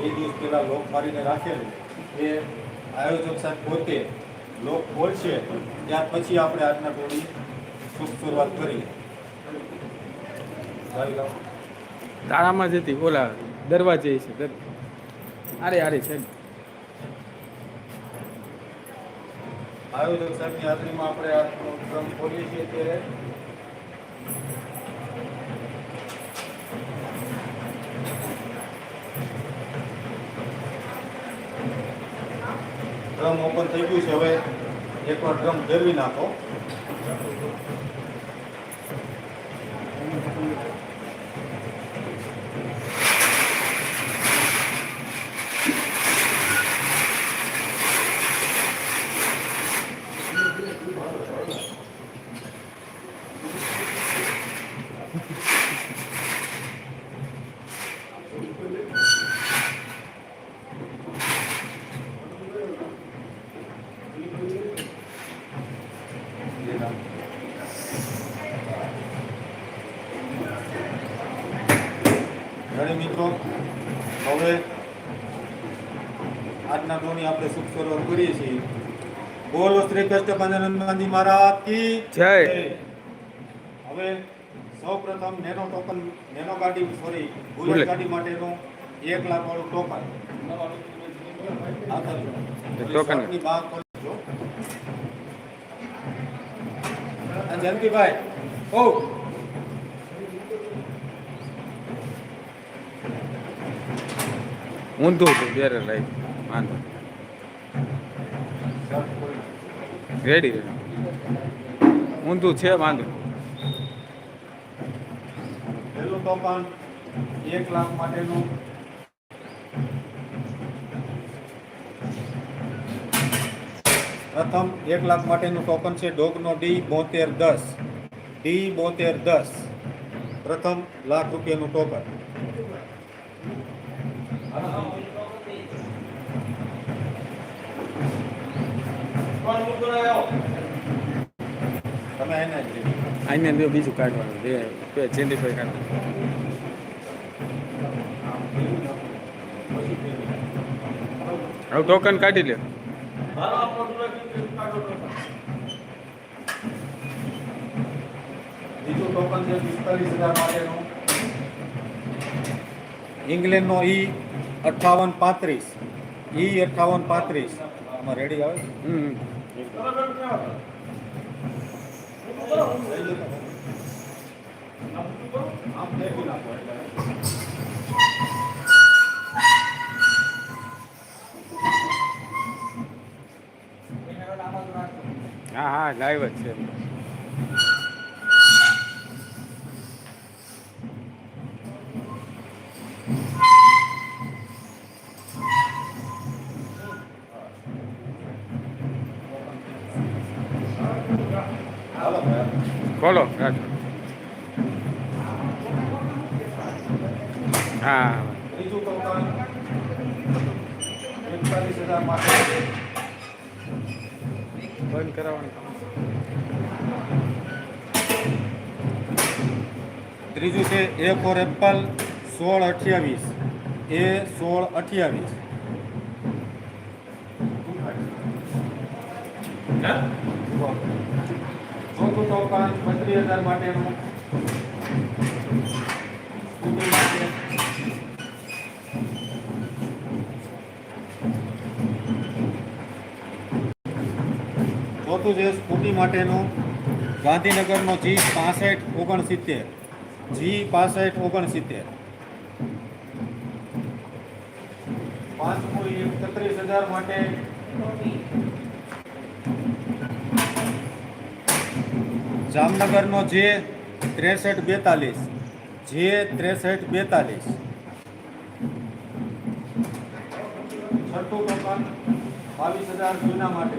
બે દિવસ પહેલાં લોક મારીને રાખેલું. એ આયોજક સાહેબ પોતે લોક ખોલશે ત્યાર પછી આપણે આજના ટોળી શુભ શરૂઆત કરીએ. તાળામાં જતી ઓલા દરવાજે છે અરે અરે છે આયોજક સાહેબની હાજરીમાં આપણે આ ક્રમ ખોલીએ છીએ અત્યારે. ડ્રમ ઓપન થઈ ગયું છે. હવે એકવાર ડ્રમ ફેરવી નાખો. ઘણી મિત્રો હવે આજના ધોની આપણે શુભ શરૂઆત કરીએ છીએ બોલો શ્રી કૃષ્ણ પાંજાનંદ ગાંધી મહારાજ કી જય. હવે સૌ પ્રથમ નેનો ટોકન નેનો ગાડી સોરી બોલે. બુલેટ ગાડી માટેનું એક લાખ વાળું ટોકન આ કરી. એ ટોકન. શોર્ટની બહાર ખોલજો. અને જયંતિભાઈ ઓ ઊંધું હતું બેરે લાઈફ વાંધો રેડી ઊંધું છે, વાંધો પહેલું ટોકન એક લાખ માટેનું પ્રથમ એક લાખ માટેનું ટોકન છે ડોગનો ડી બોતેર દસ. ડી બોતેર દસ. પ્રથમ લાખ રૂપિયાનું ટોકન આઈને બે બીજું કાઢવાનું બે બે ચેન્ડીભાઈ કાઢ હવે ટોકન કાઢી લે. ઇંગ્લેન્ડનો ઈ અઠાવન પાંત્રીસ. ઈ અઠ્ઠાવન પાંત્રીસ. આમાં રેડી આવે હમ. હા હા લાઈવ જ છે. ખોલો રાખો હા. બંધ કરાવવાનું ત્રીજું છે એ ફોર એપલ સોળ અઠ્યાવીસ. એ સોળ અઠ્યાવીસ. ચોથું ટોકન બત્રીસ હજાર માટેનું. ચોથું છે સ્કૂટી માટેનું ગાંધીનગરનો જી પાસઠ ઓગણસિત્તેર. જી પાસઠ ઓગણસિત્તેર. પાંચમું એકત્રીસ હજાર માટે જામનગરનો જે ત્રેસઠ બેતાલીસ, જે ત્રેસઠ બેતાલીસ. છઠ્ઠું ટોકન બાવીસ હજાર જૂના માટે.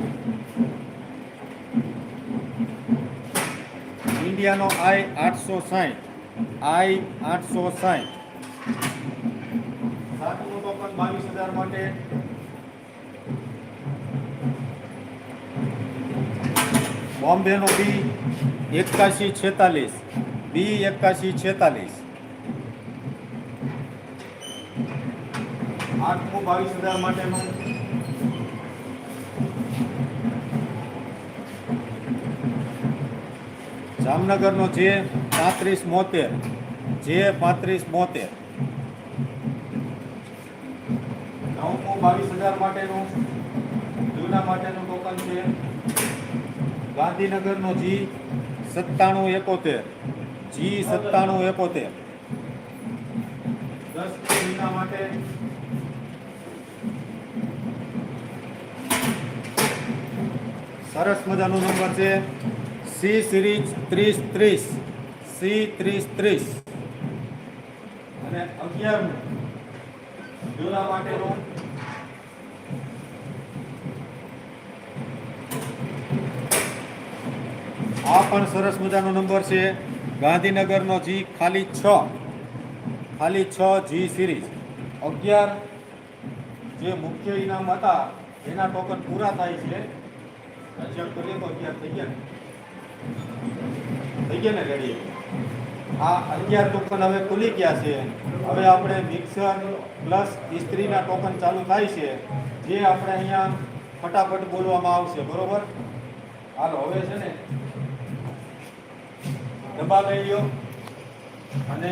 ઇન્ડિયાનો આઈ આઠસો સાઠ આઈ આઠસો સાઠ સાતમું ટોકન બાવીસ હજાર માટે બોમ્બેનો બી એકાશી છેતાલીસ, બી એકાશી છેતાલીસ. આઠમું બાવીસ હજાર માટેનું. જામનગરનો જે પાંત્રીસ મોતેર જે પાંત્રીસ મોતેર નવમું બાવીસ હજાર માટેનું. જૂના માટેનું ટોકન છે. ગાંધીનગરનો જી સત્તાણું એકોતેર. જી સત્તાણું એકોતેર. દસ જૂના માટે. સરસ મજાનો નંબર છે. સી સિરીઝ ત્રીસ ત્રીસ. સી ત્રીસ ત્રીસ. અને અગિયારમું. જૂના માટેનું આ પણ સરસ મજાનો નંબર છે. ગાંધીનગરનો જી ખાલી છ. ખાલી છ જી સિરીઝ. અગિયાર જે મુખ્ય ઇનામ હતા, એના ટોકન પૂરા થાય છે. ચેક તો અગિયાર થઈ ગયા થઈ ગયા ને રેડી આ અગિયાર ટોકન હવે ખુલી ગયા છે. હવે આપણે મિક્સર પ્લસ ઇસ્ત્રીના ટોકન ચાલુ થાય છે. જે આપણે અહીંયા ફટાફટ બોલવામાં આવશે, બરોબર? હાલો, હવે છે ને ડબ્બા લઈ લ્યો અને